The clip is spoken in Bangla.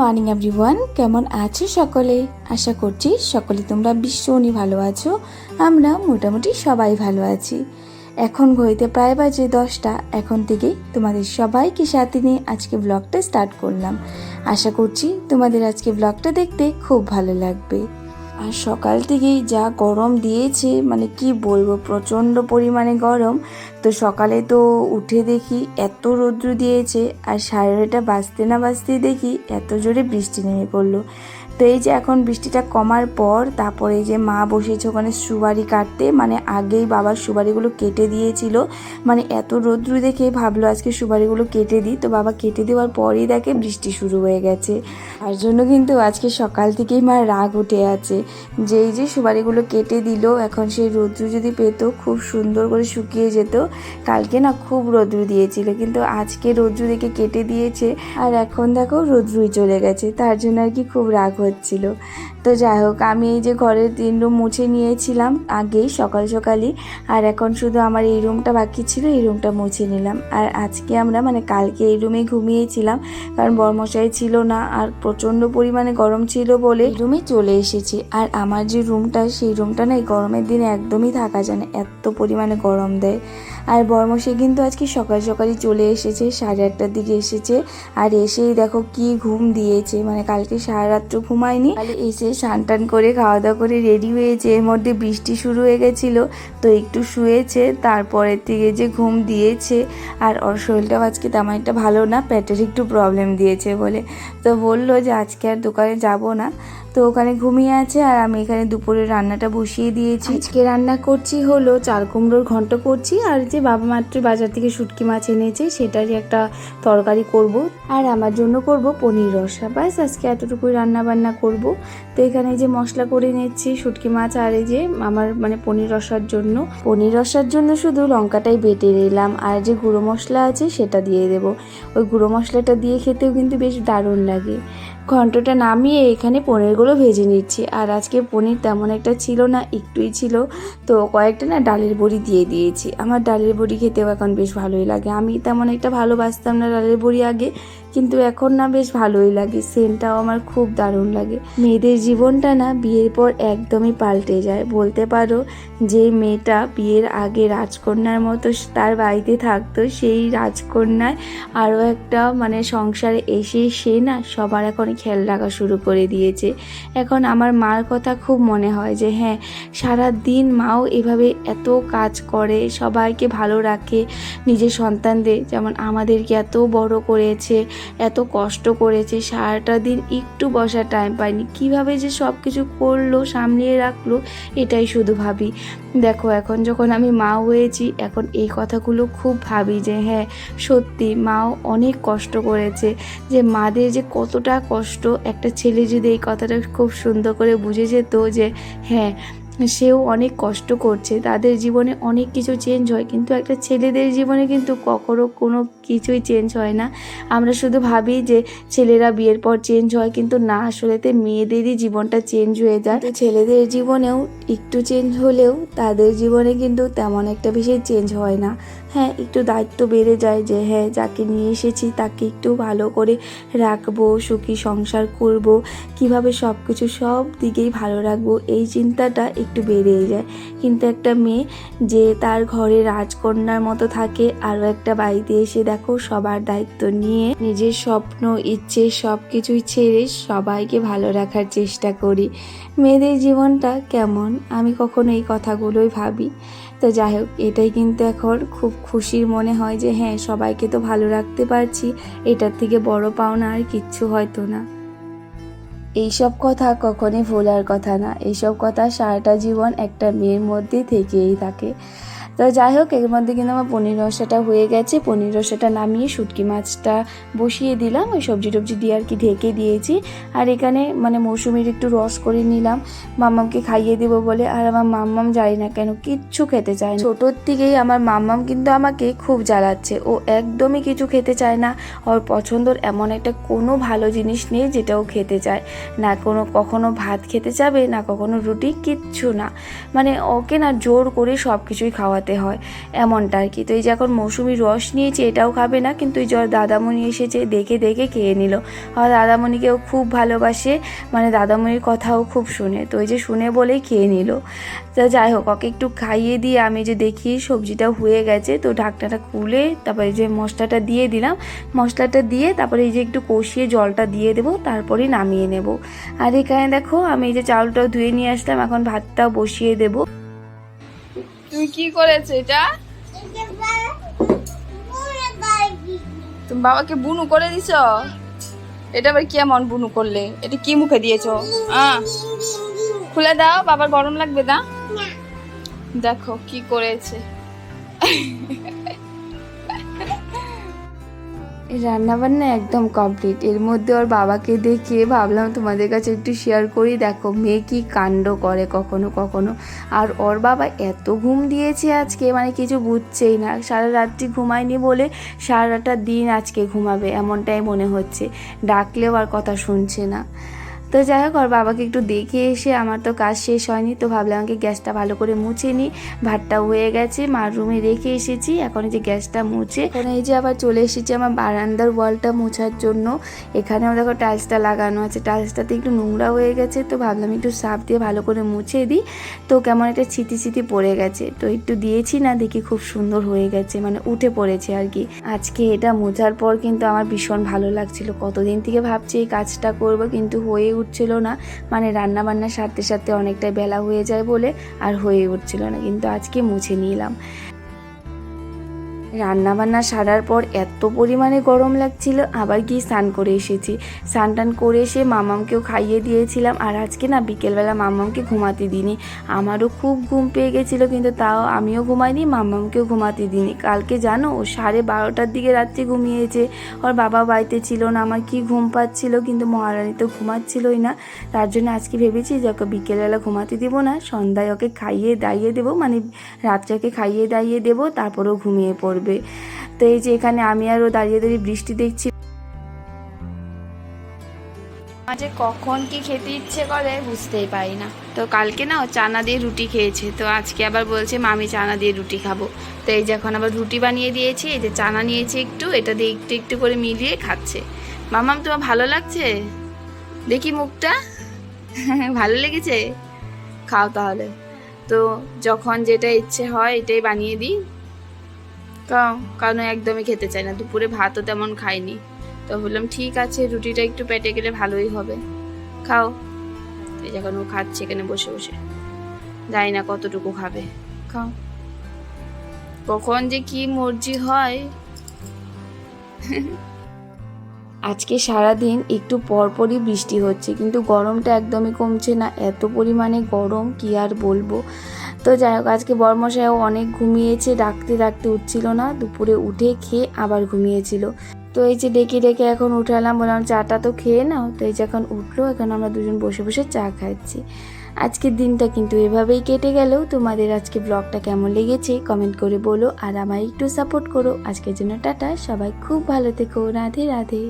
Morning, everyone. কেমন আছো সকলে? আশা করছি সকলে তোমরা ভীষণই ভালো আছো। আমরা মোটামুটি সবাই ভালো আছি। এখন ঘড়িতে প্রায় বাজে দশটা। এখন থেকেই তোমাদের সবাইকে সাথে নিয়ে আজকে ব্লগটা স্টার্ট করলাম। আশা করছি তোমাদের আজকে ব্লগটা দেখতে খুব ভালো লাগবে। আর সকাল থেকেই যা গরম দিয়েছে মানে কি বলব, প্রচণ্ড পরিমাণে গরম। তো সকালে তো উঠে দেখি এত রৌদ্র দিয়েছে, আর সাড়ে বাঁচতে না বাজতেই দেখি এত জোরে বৃষ্টি নেমে পড়ল। তো এই যে এখন বৃষ্টিটা কমার পর তারপরে যে মা বসেছে ওখানে সুবারি কাটতে মানে আগেই বাবার সুবারিগুলো কেটে দিয়েছিল। মানে এত রৌদ্র দেখে ভাবলো আজকে সুবারিগুলো কেটে দিই। তো বাবা কেটে দেওয়ার পরেই দেখে বৃষ্টি শুরু হয়ে গেছে। তার জন্য কিন্তু আজকে সকাল থেকেই মার রাগ উঠে আছে যেই যে সুবারিগুলো কেটে দিল, এখন সেই রৌদ্র যদি পেতো, খুব সুন্দর করে শুকিয়ে যেত। কালকে না খুব রৌদ্র দিয়েছিল, কিন্তু আজকে রৌদ্র দেখে কেটে দিয়েছে। আর এখন দেখো রৌদ্রই চলে গেছে, তার জন্য আর কি খুব রাগ হচ্ছিল। তো যাই হোক, আমি এই যে ঘরের তিন রুম মুছে নিয়েছিলাম আগেই সকাল সকালই, আর এখন শুধু আমার এই রুমটা বাকি ছিল, এই রুমটা মুছে নিলাম। আর আজকে আমরা মানে কালকে এই রুমে ঘুমিয়েছিলাম, কারণ বর্মশাই ছিল না, আর প্রচণ্ড পরিমাণে গরম ছিল বলে রুমে চলে এসেছি। আর আমার যে রুমটা সেই রুমটা না এই গরমের দিনে একদমই থাকা যায় না, এত পরিমাণে গরম দেয়। আর বর্মশাই কিন্তু আজকে সকাল সকালই চলে এসেছে, সাড়ে আটটার দিকে এসেছে। আর এসেই দেখো কি ঘুম দিয়েছে মানে কালকে সারা রাত্র ঘুমায়নি। তাহলে এসে স্নান টান করে খাওয়া দাওয়া করে রেডি হয়েছে। এর মধ্যে বৃষ্টি শুরু হয়ে গেছিল, তো একটু শুয়েছে, তারপরের থেকে যে ঘুম দিয়েছে। আর ওর শরীরটাও আজকে তেমন একটা ভালো না, পেটের একটু প্রবলেম দিয়েছে বলে। তো বলল যে আজকে আর দোকানে যাব না। তো ওখানে ঘুমিয়ে আছে আর আমি এখানে দুপুরে রান্নাটা বসিয়ে দিয়েছি। আজকে রান্না করছি হলো চাল কুমড়োর ঘন্ট করছি আর যে বাবা মাত্র বাজার থেকে শুটকি মাছ এনেছে, সেটারই একটা তরকারি করব। আর আমার জন্য করব পনির রসা। ব্যাস, আজকে এতটুকুই রান্না বান্না করব। তো এখানে যে মশলা করে নিচ্ছি শুটকি মাছ আর এই যে আমার মানে পনির রসার জন্য। পনির রসার জন্য শুধু লঙ্কাটাই বেটে নিলাম। আর যে গুঁড়ো মশলা আছে, সেটা দিয়ে দেব। ওই গুঁড়ো মশলাটা দিয়ে খেতেও কিন্তু বেশ দারুণ লাগে। ঘন্টটা নামিয়ে এখানে পনিরগুলো ভেজে নিচ্ছি। আর আজকে পনির তেমন একটা ছিল না, একটুই ছিল। তো কয়েকটা না ডালের বড়ি দিয়ে দিয়েছি। আমার ডালের বড়ি খেতেও এখন বেশ ভালোই লাগে। আমি তেমন একটা ভালোবাসতাম না ডালের বড়ি আগে। কিন্তু এখন না বেশ ভালোই লাগে সেন্টটাও আমার খুব দারুণ লাগে। মেয়েদের জীবনটা না বিয়ের পর একদমই পাল্টে যায়। বলতে পারো যে মেয়েটা বিয়ের আগে রাজকন্যার মতো তার বাড়িতে থাকতো, সেই রাজকন্যায় আরও একটা মানে সংসারে এসে সে না সবার এখন খেয়াল রাখা শুরু করে দিয়েছে। এখন আমার মার কথা খুব মনে হয় যে হ্যাঁ সারা দিন মাও এভাবে এত কাজ করে, সবাইকে ভালো রাখে নিজের সন্তানদের। যেমন আমাদেরকে এত বড় করেছে এত কষ্ট করেছে, সারাটা দিন একটু বসার টাইম পায়নি। কীভাবে যে সব কিছু করল, সামলিয়ে রাখল, এটাই শুধু ভাবি। দেখো, এখন যখন আমি মা হয়েছি, এখন এই কথাগুলো খুব ভাবি যে হ্যাঁ সত্যি মাও অনেক কষ্ট করেছে। যে মাদের যে কতটা কষ্ট, একটা ছেলে যদি এই কথাটা খুব সুন্দর করে বুঝে যেত যে হ্যাঁ সেও অনেক কষ্ট করছে, তাদের জীবনে অনেক কিছু চেঞ্জ হয়, কিন্তু একটা ছেলেদের জীবনে কিন্তু কখনো কোনো কিছুই চেঞ্জ হয় না। আমরা শুধু ভাবি যে ছেলেরা বিয়ের পর চেঞ্জ হয়, কিন্তু না আসলেতে মেয়েদেরই জীবনটা চেঞ্জ হয়ে যায়। ছেলেদের জীবনেও একটু চেঞ্জ হলেও তাদের জীবনে কিন্তু তেমন একটা বেশি চেঞ্জ হয় না। হ্যাঁ একটু দায়িত্ব বেড়ে যায় যে হ্যাঁ যাকে নিয়ে এসেছি তাকে একটু ভালো করে রাখব, সুখী সংসার করব, কীভাবে সব কিছু সব দিকেই ভালো রাখব, এই চিন্তাটা একটু বেড়েই যায়। কিন্তু একটা মেয়ে যে তার ঘরে রাজকন্যার মতো থাকে, আরও একটা বাড়িতে এসে দেখো সবার দায়িত্ব নিয়ে নিজের স্বপ্ন, ইচ্ছে সব কিছুই ছেড়ে সবাইকে ভালো রাখার চেষ্টা করি। মেয়েদের জীবনটা কেমন? আমি কখনো এই কথাগুলোই ভাবি। তো যাই হোক, এটাই কিন্তু এখন খুব খুশির মনে হয় যে হ্যাঁ সবাইকে তো ভালো রাখতে পারছি, এটার থেকে বড় পাওনা আর কিচ্ছু হয়তো না। এইসব কথা কখনই ভোলার কথা না। এইসব কথা সারাটা জীবন একটা মেয়ের মধ্যে থেকেই থাকে। তো যাই হোক, এর মধ্যে কিন্তু আমার পনির রসাটা হয়ে গেছে। পনির রসাটা নামিয়ে শুটকি মাছটা বসিয়ে দিলাম। ওই সবজি টবজি দিয়ে আর কি ঢেকে দিয়েছি। আর এখানে মানে মৌসুমির একটু রস করে নিলাম। মাম্মামকে খাইয়ে দেবো বলে। আর আমার মাম্মাম যাই না কেন কিচ্ছু খেতে চায় না। ছোটোর থেকেই আমার মাম্মাম কিন্তু আমাকে খুব জ্বালাচ্ছে। ও একদমই কিছু খেতে চায় না। ওর পছন্দর এমন একটা কোনো ভালো জিনিস নেই যেটা ও খেতে চায়। না কোনো কখনো ভাত খেতে চাবে না কখনো রুটি, কিচ্ছু না। মানে ওকে না জোর করে সব কিছুই খাওয়াতে খাওয়াতে হয়, এমনটা আর কি। তো এই যে এখন মৌসুমি রস নিয়েছি, এটাও খাবে না, কিন্তু এই ওর দাদামণি এসেছে, দেখে দেখে খেয়ে নিল। আর দাদামণিকেও খুব ভালোবাসে মানে দাদামণির কথাও খুব শুনে, তো ওই যে শুনে বলেই খেয়ে নিল। তো যাই হোক, ওকে একটু খাইয়ে দিয়ে আমি যে দেখি সবজিটা হয়ে গেছে, তো ঢাকনাটা খুলে তারপরে এই যে মশলাটা দিয়ে দিলাম। মশলাটা দিয়ে তারপরে এই যে একটু কষিয়ে জলটা দিয়ে দেবো, তারপরে নামিয়ে নেব। আর এখানে দেখো, আমি এই যে চাউলটাও ধুয়ে নিয়ে আসলাম, এখন ভাতটাও বসিয়ে দেবো। তুমি কি করেছ এটা? তুমি বাবাকে বুনু করে দিছ? এটা আবার কেমন বুনু করলে? এটা কি মুখে দিয়েছ? খুলে দাও বাবার গরম লাগবে না। দেখো কি করেছে। রান্না বান্না একদম কমপ্লিট এর মধ্যে ওর বাবাকে দেখে ভাবলাম তোমাদের কাছে একটু শেয়ার করি। দেখো, মেয়ে কী কাণ্ড করে কখনো কখনো। আর ওর বাবা এত ঘুম দিয়েছে আজকে মানে কিছু বুঝছেই না। সারা রাত্রি ঘুমায়নি বলে সারাটা দিন আজকে ঘুমাবে, এমনটাই মনে হচ্ছে। ডাকলেও আর কথা শুনছে না। তো যাই হোক, ওর বাবাকে একটু দেখে এসে আমার তো কাজ শেষ হয়নি, তো ভাবলাম আমাকে গ্যাসটা ভালো করে মুছে নিই ভাতটা হয়ে গেছে, মার রুমে রেখে এসেছি, এখন এই যে গ্যাসটা মুছে। এখন এই যে আবার চলে এসেছি আমার বারান্দার ওয়ালটা মোছার জন্য। এখানেও দেখো টাইলসটা লাগানো আছে, টাইলসটাতে একটু নোংরা হয়ে গেছে, তো ভাবলাম একটু সাপ দিয়ে ভালো করে মুছে দিই তো কেমন একটা ছিটি ছিটি পড়ে গেছে, তো একটু দিয়েছি না, দেখি খুব সুন্দর হয়ে গেছে মানে উঠে পড়েছে আর কি। আজকে এটা মোছার পর কিন্তু আমার ভীষণ ভালো লাগছিল, কতদিন থেকে ভাবছি এই কাজটা করব, কিন্তু হয়ে উঠছিল না। মানে রান্না বান্না সাথে সারতে অনেকটাই বেলা হয়ে যায় বলে আর হয়ে উঠছিল না। কিন্তু আজকে মুছে নিলাম। রান্না বান্না সারার পর এত পরিমাণে গরম লাগছিল, আবার গিয়ে স্নান করে এসেছি। স্নান টান করে এসে মামামকেও খাইয়ে দিয়েছিলাম, আর আজকে না বিকেলবেলা মামামকে ঘুমাতে দিনি আমারও খুব ঘুম পেয়ে গেছিল, কিন্তু তাও আমিও ঘুমাইনি, মামামকেও ঘুমাতে দিইনি। কালকে জানো, ও সাড়ে বারোটার দিকে রাত্রে ঘুমিয়েছে। ওর বাবা বাড়িতে ছিল না, আমার কি ঘুম পাচ্ছিল, কিন্তু মহারানী তো ঘুমাচ্ছিলই না। তার জন্য আজকে ভেবেছি যে ওকে বিকেলবেলা ঘুমাতে দিব না, সন্ধ্যায় ওকে খাইয়ে দাইয়ে দেবো মানে রাত্রে ওকে খাইয়ে দাইয়ে দেবো তারপরেও ঘুমিয়ে পড়বে। তো এই যে এখানে আমি আরও দাঁড়িয়ে দাঁড়িয়ে বৃষ্টি দেখছি। মাঝে কখন কি খেতে ইচ্ছে করে বুঝতেই পারি না। তো কালকে না ও চানা দিয়ে রুটি খেয়েছে। তো আজকে আবার বলছে মামি চানা দিয়ে রুটি খাব। তো এই যে এখন আবার রুটি বানিয়ে দিয়েছি, এই যে চানা নিয়েছি একটু, এটা দিয়ে একটু একটু করে মিলিয়ে খাচ্ছে। মামাম, তোমার ভালো লাগছে? দেখি মুখটা। ভালো লেগেছে? খাও তাহলে। তো যখন যেটা ইচ্ছে হয়, এটাই বানিয়ে দিই। কারণ কারণ একদমই খেতে চাই না। দুপুরে ভাতও তেমন খাইনি তো বললাম, ঠিক আছে, রুটিটা একটু পেটে গেলে ভালোই হবে। খাও। এই যখন ও খাচ্ছে এখানে বসে বসে। জানি না কতটুকু খাবে। খাও। কখন যে কি মর্জি হয়। আজকে সারাদিন একটু পরপরই বৃষ্টি হচ্ছে, কিন্তু গরমটা একদমই কমছে না। এত পরিমাণে গরম, কি আর বলব? তো যাই হোক, আজকে বর্মশাইও অনেক ঘুমিয়েছে, ডাকতে ডাকতে উঠছিল না, দুপুরে উঠে খেয়ে আবার ঘুমিয়েছিল। তো এই যে ডেকে ডেকে এখন উঠালাম, বললাম চাটা তো খেয়ে নাও। তো এই যে এখন উঠল, এখন আমরা দুজন বসে বসে চা খাচ্ছি। আজকের দিনটা কিন্তু এভাবেই কেটে গেলেও তোমাদের আজকে ব্লগটা কেমন লেগেছে কমেন্ট করে বলো, আর আমায় একটু সাপোর্ট করো। আজকের জন্য টাটা, সবাই খুব ভালো থেকো। রাধে রাধে।